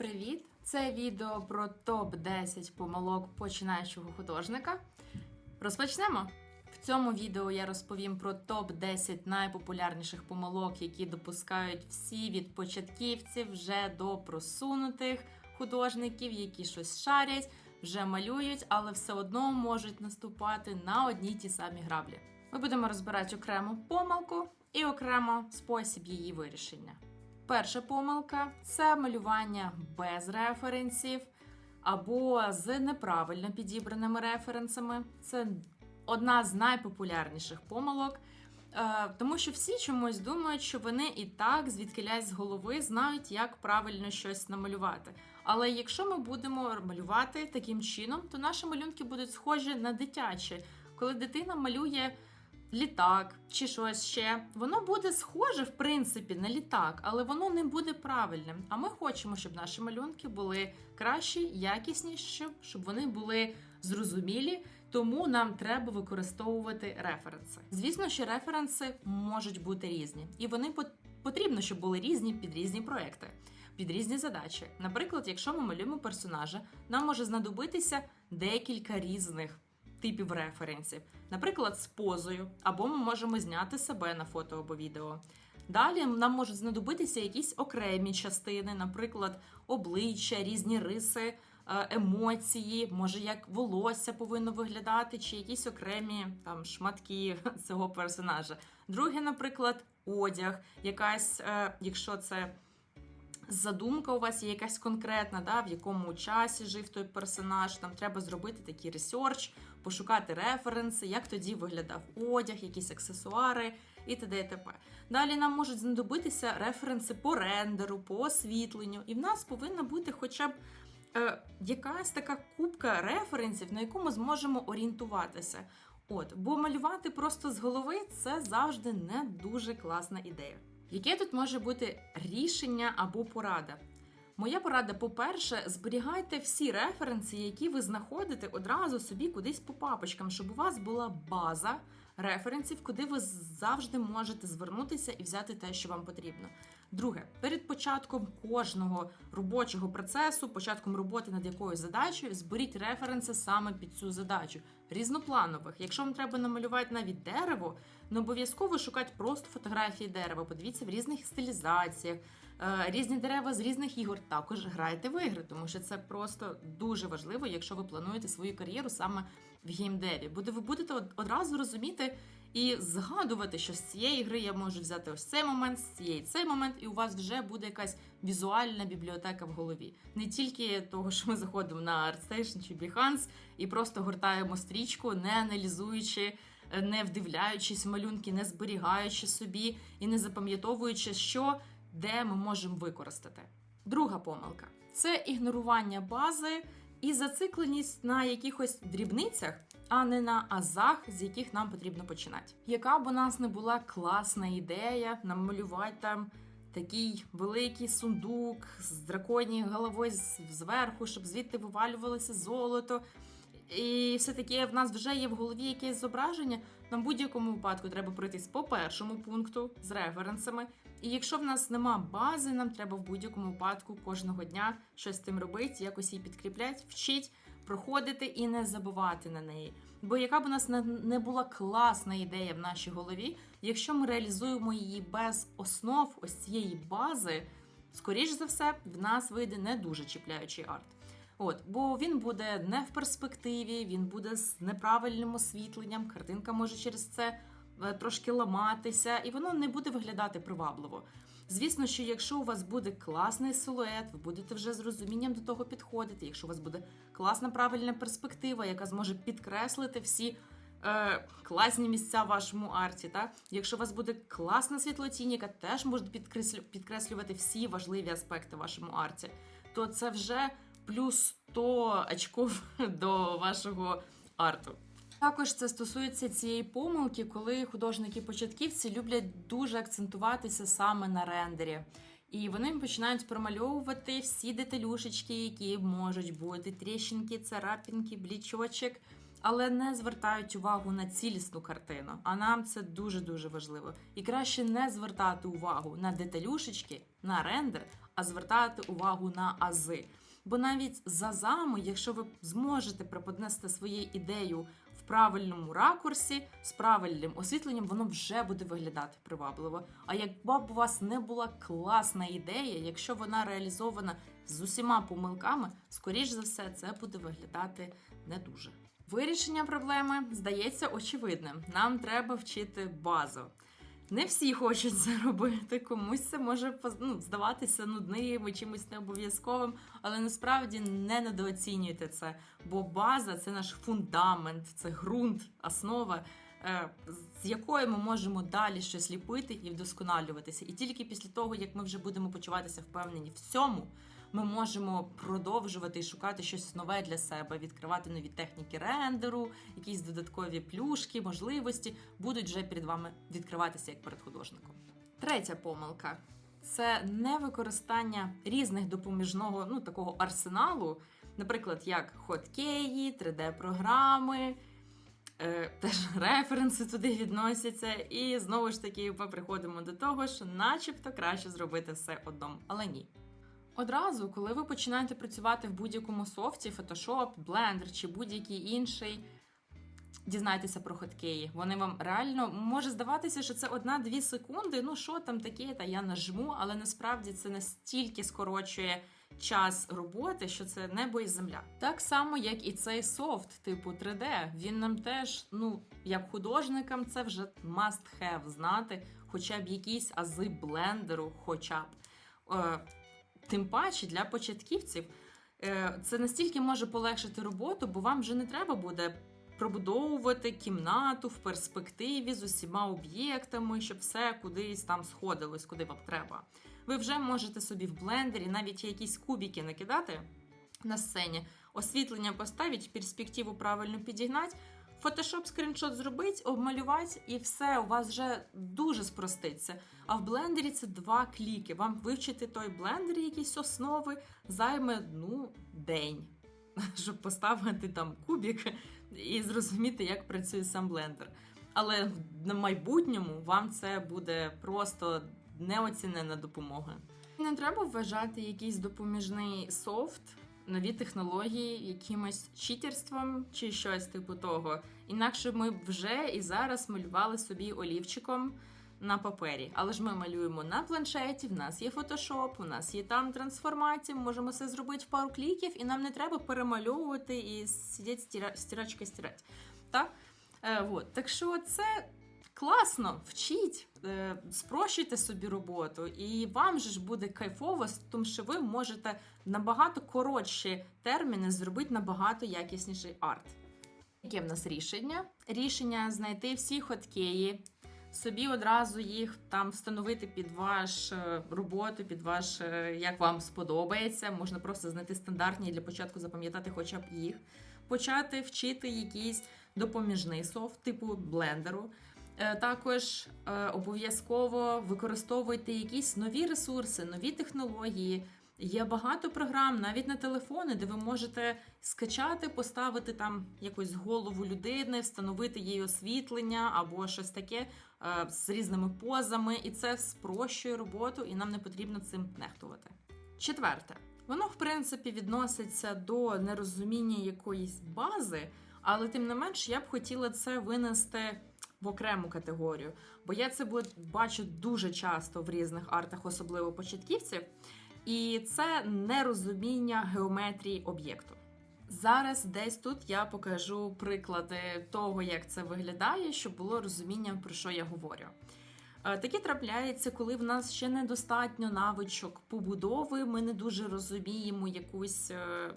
Привіт! Це відео про топ-10 помилок починаючого художника. Розпочнемо. В цьому відео я розповім про топ-10 найпопулярніших помилок, які допускають всі від початківців вже до просунутих художників, які щось шарять, вже малюють, але все одно можуть наступати на одні ті самі граблі. Ми будемо розбирати окремо помилку і окремо спосіб її вирішення. Перша помилка це малювання без референсів або з неправильно підібраними референсами. Це одна з найпопулярніших помилок, е, тому що всі чомусь думають, що вони і так звідкилясь з голови знають, як правильно щось намалювати. Але якщо ми будемо малювати таким чином, то наші малюнки будуть схожі на дитячі, коли дитина малює літак чи щось ще. Воно буде схоже, в принципі, на літак, але воно не буде правильним. А ми хочемо, щоб наші малюнки були кращі, якісніші, щоб вони були зрозумілі. Тому нам треба використовувати референси. Звісно, що референси можуть бути різні, і вони пот- потрібно, щоб були різні під різні проекти. Під різні задачі. Наприклад, якщо ми малюємо персонажа, нам може знадобитися декілька різних типів референсів, наприклад, з позою, або ми можемо зняти себе на фото або відео. Далі нам можуть знадобитися якісь окремі частини, наприклад, обличчя, різні риси, е, емоції, може як волосся повинно виглядати, чи якісь окремі там шматки цього персонажа. Друге, наприклад, одяг, якась, е, якщо це задумка у вас є якась конкретна, да, в якому часі жив той персонаж. Нам треба зробити такий ресерч, пошукати референси, як тоді виглядав одяг, якісь аксесуари і т.д. і т.п. Далі нам можуть знадобитися референси по рендеру, по освітленню, і в нас повинна бути хоча б. Е, якась така кубка референсів, на яку ми зможемо орієнтуватися. От, бо малювати просто з голови це завжди не дуже класна ідея. Яке тут може бути рішення або порада? Моя порада, по-перше, зберігайте всі референси, які ви знаходите одразу собі кудись по папочкам, щоб у вас була база референсів, куди ви завжди можете звернутися і взяти те, що вам потрібно. Друге, перед початком кожного робочого процесу, початком роботи над якоюсь задачею, зберіть референси саме під цю задачу, різнопланових. Якщо вам треба намалювати навіть дерево, не обов'язково шукати просто фотографії дерева. Подивіться в різних стилізаціях, е, різні дерева з різних ігор. Також грайте в ігри, тому що це просто дуже важливо, якщо ви плануєте свою кар'єру саме в геймдеві. Буде ви будете одразу розуміти і згадувати, що з цієї гри я можу взяти ось цей момент, з цієї цей момент, і у вас вже буде якась візуальна бібліотека в голові. Не тільки того, що ми заходимо на ArtStation чи Behance і просто гортаємо стрічку, не аналізуючи, не вдивляючись в малюнки, не зберігаючи собі і не запам'ятовуючи, що де ми можемо використати. Друга помилка це ігнорування бази і зацикленість на якихось дрібницях, а не на азах, з яких нам потрібно починати. Яка б у нас не була класна ідея намалювати там такий великий сундук з драконьєю головою зверху, щоб звідти вивалювалося золото. І все таки в нас вже є в голові якесь зображення. Нам будь-якому випадку треба пройтись по першому пункту з референсами. І якщо в нас нема бази, нам треба в будь-якому випадку кожного дня щось з тим робити, якось її підкріпляти, вчить, проходити і не забувати на неї. Бо яка б у нас не- була класна ідея в нашій голові, якщо ми реалізуємо її без основ ось цієї бази, скоріш за все, в нас вийде не дуже чіпляючий арт. От, бо він буде не в перспективі, він буде з неправильним освітленням, картинка може через це трошки ламатися, і воно не буде виглядати привабливо. Звісно, що якщо у вас буде класний силует, ви будете вже з розумінням до того підходити. Якщо у вас буде класна правильна перспектива, яка зможе підкреслити всі е, класні місця в вашому арті. Та? Якщо у вас буде класна світлотінь, яка теж може підкреслю- підкреслювати всі важливі аспекти в вашому арті, то це вже плюс 100 очків до вашого арту. Також це стосується цієї помилки, коли художники-початківці люблять дуже акцентуватися саме на рендері. І вони починають промальовувати всі деталюшечки, які можуть бути тріщинки, царапінки, блічочок, але не звертають увагу на цілісну картину. А нам це дуже дуже важливо. І краще не звертати увагу на деталюшечки, на рендер, а звертати увагу на ази. Бо навіть з азами, якщо ви зможете преподнести свою ідею правильному ракурсі, з правильним освітленням, воно вже буде виглядати привабливо. А якби б у вас не була класна ідея, якщо вона реалізована з усіма помилками, скоріш за все, це буде виглядати не дуже. Вирішення проблеми здається очевидним. Нам треба вчити базу. Не всі хочуть це робити, комусь це може ну, здаватися нудним і чимось необов'язковим, але насправді не недооцінюйте це, бо база це наш фундамент, це ґрунт, основа, е, з якої ми можемо далі щось ліпити і вдосконалюватися. І тільки після того, як ми вже будемо почуватися впевнені в цьому, ми можемо продовжувати і шукати щось нове для себе, відкривати нові техніки рендеру, якісь додаткові плюшки, можливості будуть вже перед вами відкриватися як перед художником. Третя помилка це невикористання різних допоміжного ну такого арсеналу, наприклад, як хоткеї, 3D-програми. е, Теж референси туди відносяться, і знову ж таки ми приходимо до того, що начебто краще зробити все одному, але ні. Одразу, коли ви починаєте працювати в будь-якому софті, Photoshop, Blender чи будь-який інший, дізнайтеся про хоткеї. Вони вам реально може здаватися, що це одна-дві секунди. Ну що там таке, та я нажму, але насправді це настільки скорочує час роботи, що це небо і земля. Так само, як і цей софт, типу 3D. Він нам теж, ну як художникам, це вже must have знати, хоча б якісь ази блендеру, хоча б. Е, Тим паче для початківців е, це настільки може полегшити роботу, бо вам вже не треба буде пробудовувати кімнату в перспективі з усіма об'єктами, щоб все кудись там сходилось, куди вам треба. Ви вже можете собі в блендері навіть якісь кубики накидати на сцені, освітлення поставити, перспективу правильно підігнати. Фотошоп скріншот зробить, обмалювати, і все, у вас вже дуже спроститься. А в блендері це два кліки. Вам вивчити той блендер, якісь основи, займе ну, день, щоб поставити там кубик і зрозуміти, як працює сам блендер. Але на майбутньому вам це буде просто неоцінена допомога. Не треба вважати якийсь допоміжний софт, нові технології якимось читерством чи щось типу того. Інакше ми вже і зараз малювали собі олівчиком на папері. Але ж ми малюємо на планшеті, в нас є фотошоп, у нас є там трансформація, ми можемо все зробити в пару кліків, і нам не треба перемальовувати і сидіти стіра... стирачка стирати. Так? Е, от. так що це класно, вчіть, е, спрощуйте собі роботу, і вам же ж буде кайфово, тому що ви можете набагато коротші терміни зробити набагато якісніший арт. Яке в нас рішення? Рішення знайти всі хоткеї, собі одразу їх там встановити під ваш е, роботу, під ваш, е, як вам сподобається. Можна просто знайти стандартні і для початку запам'ятати хоча б їх. Почати вчити якийсь допоміжний софт, типу блендеру. Е, Також е, обов'язково використовуйте якісь нові ресурси, нові технології. Є багато програм, навіть на телефони, де ви можете скачати, поставити там якусь голову людини, встановити їй освітлення або щось таке е, з різними позами, і це спрощує роботу, і нам не потрібно цим нехтувати. Четверте, воно в принципі відноситься до нерозуміння якоїсь бази, але тим не менш я б хотіла це винести в окрему категорію, бо я це бачу дуже часто в різних артах, особливо початківців. І це нерозуміння геометрії об'єкту. Зараз десь тут я покажу приклади того, як це виглядає, щоб було розуміння, про що я говорю. Е, Таке трапляється, коли в нас ще недостатньо навичок побудови, ми не дуже розуміємо якусь е,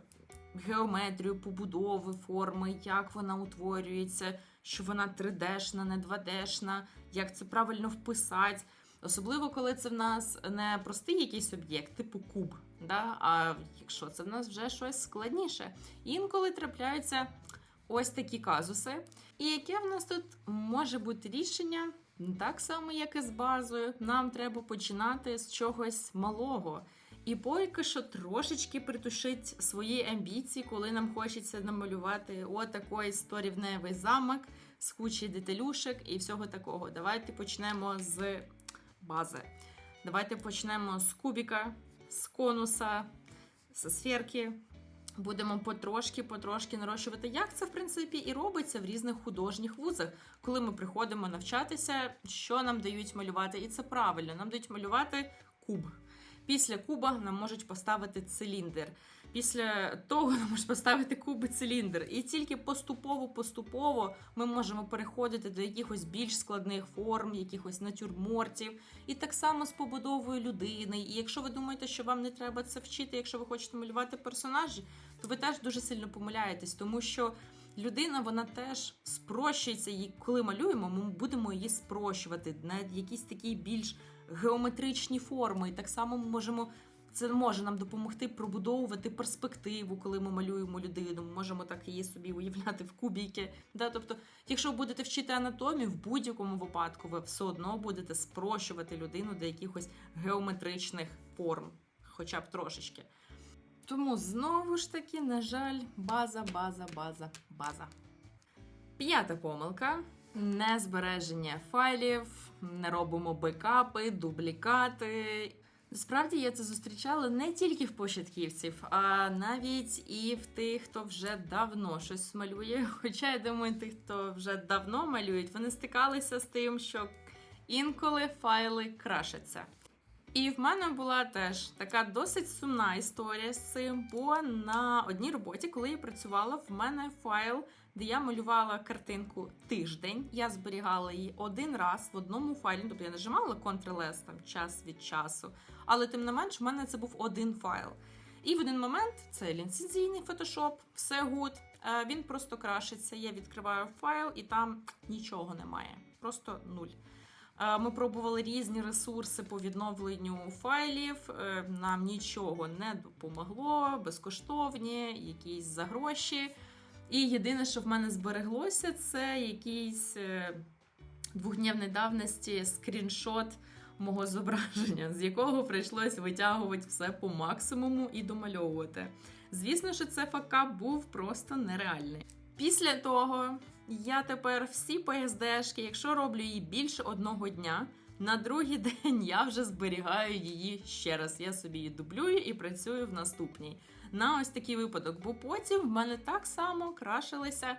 геометрію побудови форми, як вона утворюється, що вона 3D-шна, не 2D-шна, як це правильно вписати. Особливо, коли це в нас не простий якийсь об'єкт, типу куб, да? а якщо це в нас вже щось складніше. Інколи трапляються ось такі казуси. І яке в нас тут може бути рішення? Так само, як і з базою, нам треба починати з чогось малого. І поки що трошечки притушить свої амбіції, коли нам хочеться намалювати отакий сторівневий замок з кучі деталюшек і всього такого. Давайте почнемо з бази. Давайте почнемо з кубіка, з конуса, з сферки. Будемо потрошки-потрошки нарощувати. Як це, в принципі, і робиться в різних художніх вузах, коли ми приходимо навчатися, що нам дають малювати. І це правильно, нам дають малювати куб. Після куба нам можуть поставити циліндр. Після того нам можуть поставити куб і циліндр. І тільки поступово-поступово ми можемо переходити до якихось більш складних форм, якихось натюрмортів. І так само з побудовою людини. І якщо ви думаєте, що вам не треба це вчити, якщо ви хочете малювати персонажі, то ви теж дуже сильно помиляєтесь, тому що людина вона теж спрощується. І коли малюємо, ми будемо її спрощувати на якісь такі більш геометричні форми. І так само ми можемо. Це може нам допомогти пробудовувати перспективу, коли ми малюємо людину. Ми можемо так її собі уявляти в кубіки. Да? Тобто, якщо ви будете вчити анатомію, в будь-якому випадку ви все одно будете спрощувати людину до якихось геометричних форм, хоча б трошечки. Тому знову ж таки, на жаль, база, база, база, база. П'ята помилка. Не збереження файлів, не робимо бекапи, дублікати. Насправді я це зустрічала не тільки в початківців, а навіть і в тих, хто вже давно щось малює. Хоча я думаю, тих, хто вже давно малюють, вони стикалися з тим, що інколи файли крашаться. І в мене була теж така досить сумна історія з цим, бо на одній роботі, коли я працювала, в мене файл, де я малювала картинку тиждень. Я зберігала її один раз в одному файлі. Тобто я нажимала Ctrl-S там час від часу, але тим не менш, в мене це був один файл. І в один момент це ліцензійний фотошоп, все гуд. е, Він просто крашиться. Я відкриваю файл, і там нічого немає. Просто нуль. Е, Ми пробували різні ресурси по відновленню файлів. е, Нам нічого не допомогло, безкоштовні, якісь за гроші. І єдине, що в мене збереглося, це якийсь е, двохдневної давності скріншот мого зображення, з якого прийшлось витягувати все по максимуму і домальовувати. Звісно, що це факап був просто нереальний. Після того я тепер всі PSD-шки, якщо роблю її більше одного дня, на другий день я вже зберігаю її ще раз. Я собі її дублюю і працюю в наступній. На ось такий випадок, бо потім в мене так само крашилися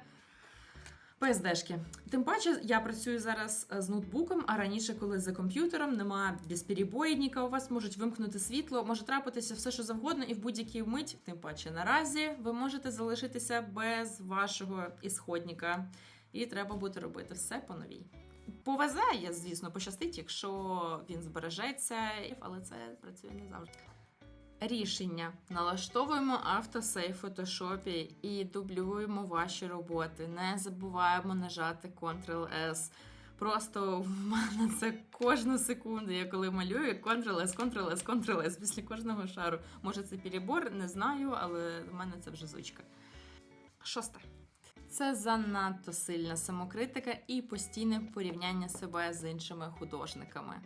PSD-шки. Тим паче, я працюю зараз е, з ноутбуком, а раніше, коли за комп'ютером немає безперебойника, у вас можуть вимкнути світло, може трапитися все, що завгодно, і в будь-якій мить, тим паче наразі, ви можете залишитися без вашого ісходника. І треба буде робити все по новій. Повезе, звісно, пощастить, якщо він збережеться, але це працює не завжди. Рішення. Налаштовуємо автосейв в фотошопі і дублюємо ваші роботи. Не забуваємо нажати Ctrl-S. Просто в мене це кожну секунду. Я коли малюю Ctrl-S, Ctrl-S, Ctrl-S після кожного шару. Може, це перебор, не знаю, але в мене це вже звичка. Шосте. Це занадто сильна самокритика і постійне порівняння себе з іншими художниками.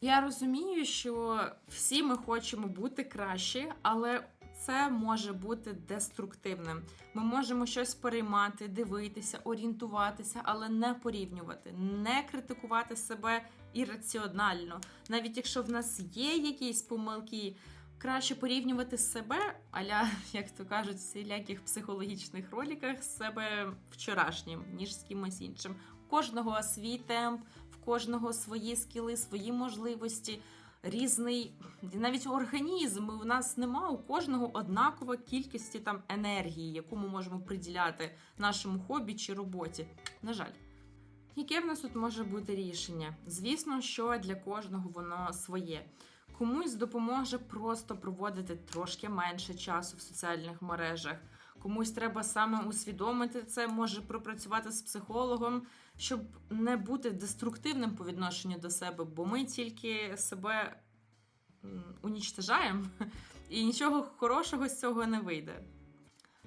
Я розумію, що всі ми хочемо бути кращі, але це може бути деструктивним. Ми можемо щось переймати, дивитися, орієнтуватися, але не порівнювати, не критикувати себе ірраціонально. Навіть якщо в нас є якісь помилки, краще порівнювати себе, аля, як то кажуть, в всіляких психологічних роліках себе вчорашнім, ніж з кимось іншим. Кожного свій темп, кожного свої скіли, свої можливості, різний навіть організм. У нас нема у кожного однакова кількості там енергії, яку ми можемо приділяти нашому хобі чи роботі. На жаль. Яке в нас тут може бути рішення? Звісно, що для кожного воно своє. Комусь допоможе просто проводити трошки менше часу в соціальних мережах. Комусь треба саме усвідомити це, може пропрацювати з психологом, щоб не бути деструктивним по відношенню до себе, бо ми тільки себе унічтажаємо, і нічого хорошого з цього не вийде.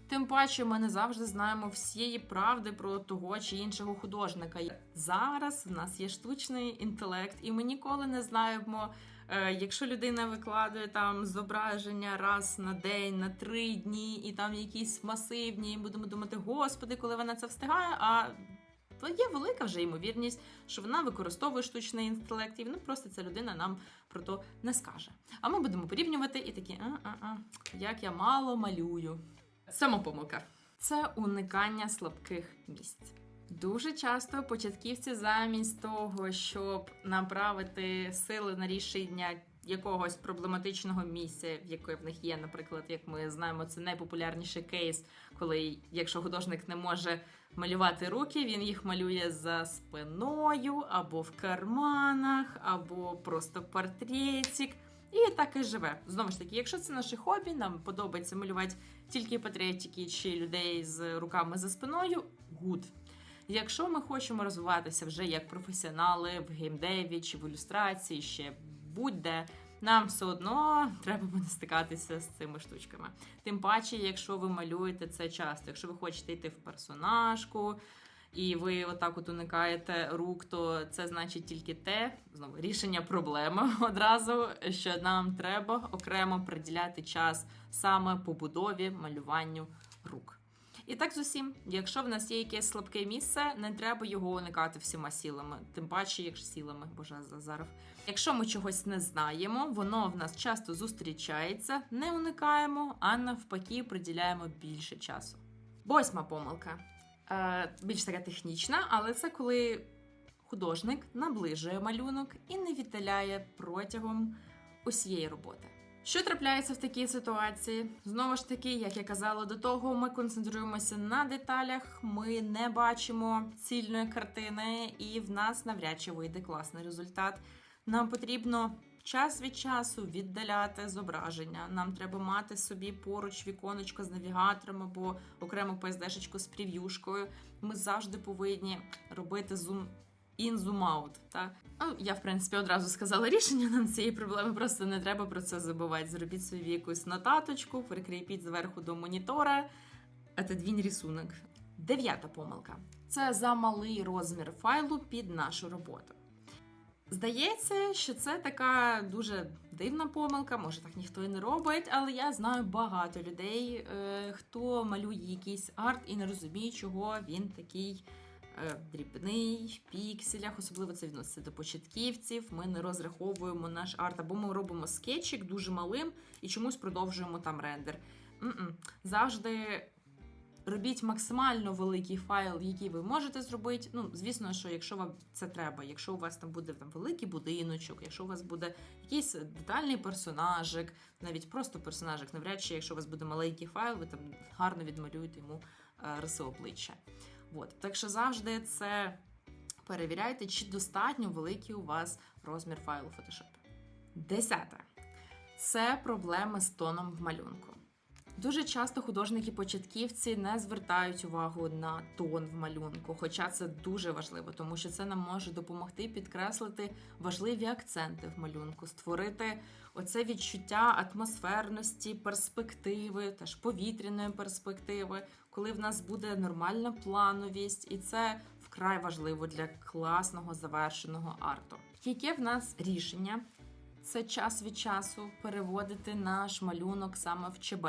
Тим паче, ми не завжди знаємо всієї правди про того чи іншого художника. Зараз в нас є штучний інтелект, і ми ніколи не знаємо, е, якщо людина викладує там зображення раз на день, на три дні, і там якісь масивні, і будемо думати, господи, коли вона це встигає. А то є велика вже ймовірність, що вона використовує штучний інтелект, і вона просто ця людина нам про то не скаже. А ми будемо порівнювати і такі, а-а-а, як я мало малюю. Сама помилка це уникання слабких місць. Дуже часто початківці, замість того, щоб направити сили на рішення якогось проблематичного місця, в яке в них є, наприклад, як ми знаємо, це найпопулярніший кейс, коли якщо художник не може малювати руки, він їх малює за спиною, або в карманах, або просто портретик. І так і живе. Знову ж таки, якщо це наше хобі, нам подобається малювати тільки портретики чи людей з руками за спиною, гуд. Якщо ми хочемо розвиватися вже як професіонали в геймдеві чи в ілюстрації, ще будь-де, нам все одно треба буде стикатися з цими штучками. Тим паче, якщо ви малюєте це часто, якщо ви хочете йти в персонажку. І ви отак от уникаєте рук, то це значить тільки те, знову рішення проблеми одразу, що нам треба окремо приділяти час саме побудові малюванню рук. І так з усім, якщо в нас є якесь слабке місце, не треба його уникати всіма силами, тим паче, якщо силами, боже Зазаров. Якщо ми чогось не знаємо, воно в нас часто зустрічається, не уникаємо, а навпаки, приділяємо більше часу. Восьма помилка. Е, більш така технічна, але це коли художник наближує малюнок і не віддаляє протягом усієї роботи. Що трапляється в такій ситуації? Знову ж таки, як я казала до того, ми концентруємося на деталях, ми не бачимо цільної картини, і в нас навряд чи вийде класний результат. Нам потрібно час від часу віддаляти зображення. Нам треба мати собі поруч віконечко з навігатором або окрему PSD-шечку з прев'юшкою. Ми завжди повинні робити зум in, zoom out. Та? Ну, я, в принципі, одразу сказала рішення нам цієї проблеми, просто не треба про це забувати. Зробіть собі якусь нотаточку, прикріпіть зверху до монітора, отодвінь рисунок. Дев'ята помилка це замалий розмір файлу під нашу роботу. Здається, що це така дуже дивна помилка, може так ніхто і не робить, але я знаю багато людей, е, хто малює якийсь арт і не розуміє, чого він такий дрібний, в пікселях, особливо це відноситься до початківців. Ми не розраховуємо наш арт, або ми робимо скетчик дуже малим і чомусь продовжуємо там рендер. М-м. Завжди робіть максимально великий файл, який ви можете зробити. Ну, звісно, що якщо вам це треба, якщо у вас там буде там великий будиночок, якщо у вас буде якийсь детальний персонажик, навіть просто персонажик, навряд чи, якщо у вас буде маленький файл, ви там гарно відмалюєте йому е, риси обличчя. От. Так що завжди це перевіряйте, чи достатньо великий у вас розмір файлу Photoshop. Десяте. Це проблеми з тоном в малюнку. Дуже часто художники-початківці не звертають увагу на тон в малюнку, хоча це дуже важливо, тому що це нам може допомогти підкреслити важливі акценти в малюнку, створити оце відчуття атмосферності, перспективи, теж повітряної перспективи, коли в нас буде нормальна плановість, і це вкрай важливо для класного завершеного арту. Яке в нас рішення? Це час від часу переводити наш малюнок саме в ЧБ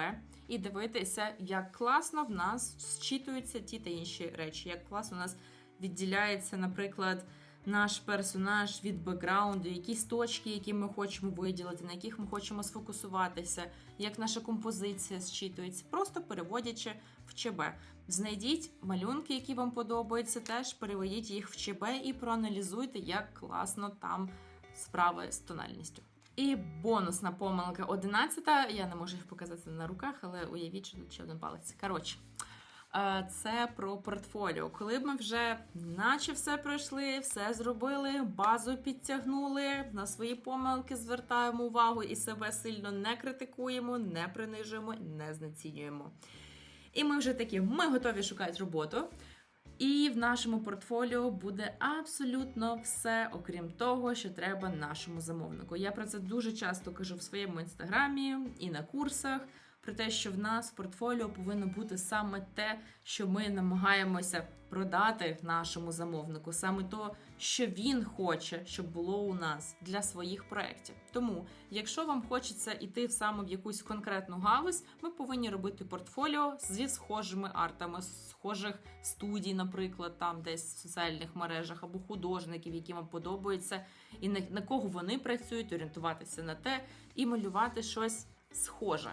і дивитися, як класно в нас зчитуються ті та інші речі, як класно у нас відділяється, наприклад, наш персонаж від бекграунду, якісь точки, які ми хочемо виділити, на яких ми хочемо сфокусуватися, як наша композиція зчитується, просто переводячи в ЧБ. Знайдіть малюнки, які вам подобаються, теж переведіть їх в ЧБ і проаналізуйте, як класно там справи з тональністю. І бонусна помилка 11. Я не можу їх показати на руках, але уявіть, що тут ще один палець. Коротше, це про портфоліо. Коли ми вже наче все пройшли, все зробили, базу підтягнули, на свої помилки звертаємо увагу і себе сильно не критикуємо, не принижуємо, не знецінюємо. І ми вже такі, ми готові шукати роботу. І в нашому портфоліо буде абсолютно все, окрім того, що треба нашому замовнику. Я про це дуже часто кажу в своєму інстаграмі і на курсах. Про те, що в нас в портфоліо повинно бути саме те, що ми намагаємося продати нашому замовнику, саме то, що він хоче, щоб було у нас для своїх проєктів. Тому, якщо вам хочеться йти в саме в якусь конкретну галузь, ми повинні робити портфоліо зі схожими артами, схожих студій, наприклад, там десь в соціальних мережах або художників, які вам подобаються, і на, кого вони працюють, орієнтуватися на те і малювати щось схоже,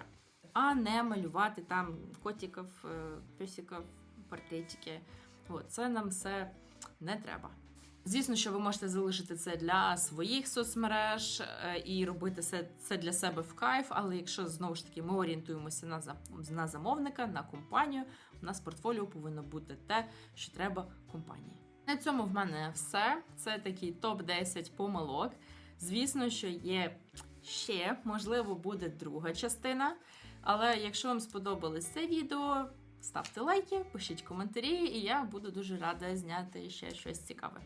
а не малювати там котиків, е, песиків, портретики. От, це нам все не треба. Звісно, що ви можете залишити це для своїх соцмереж е, і робити це для себе в кайф. Але якщо знову ж таки ми орієнтуємося на, на замовника, на компанію, у нас портфоліо повинно бути те, що треба компанії. На цьому в мене все. Це такий топ-10 помилок. Звісно, що є ще, можливо, буде друга частина. Але якщо вам сподобалось це відео, ставте лайки, пишіть коментарі, і я буду дуже рада зняти ще щось цікаве.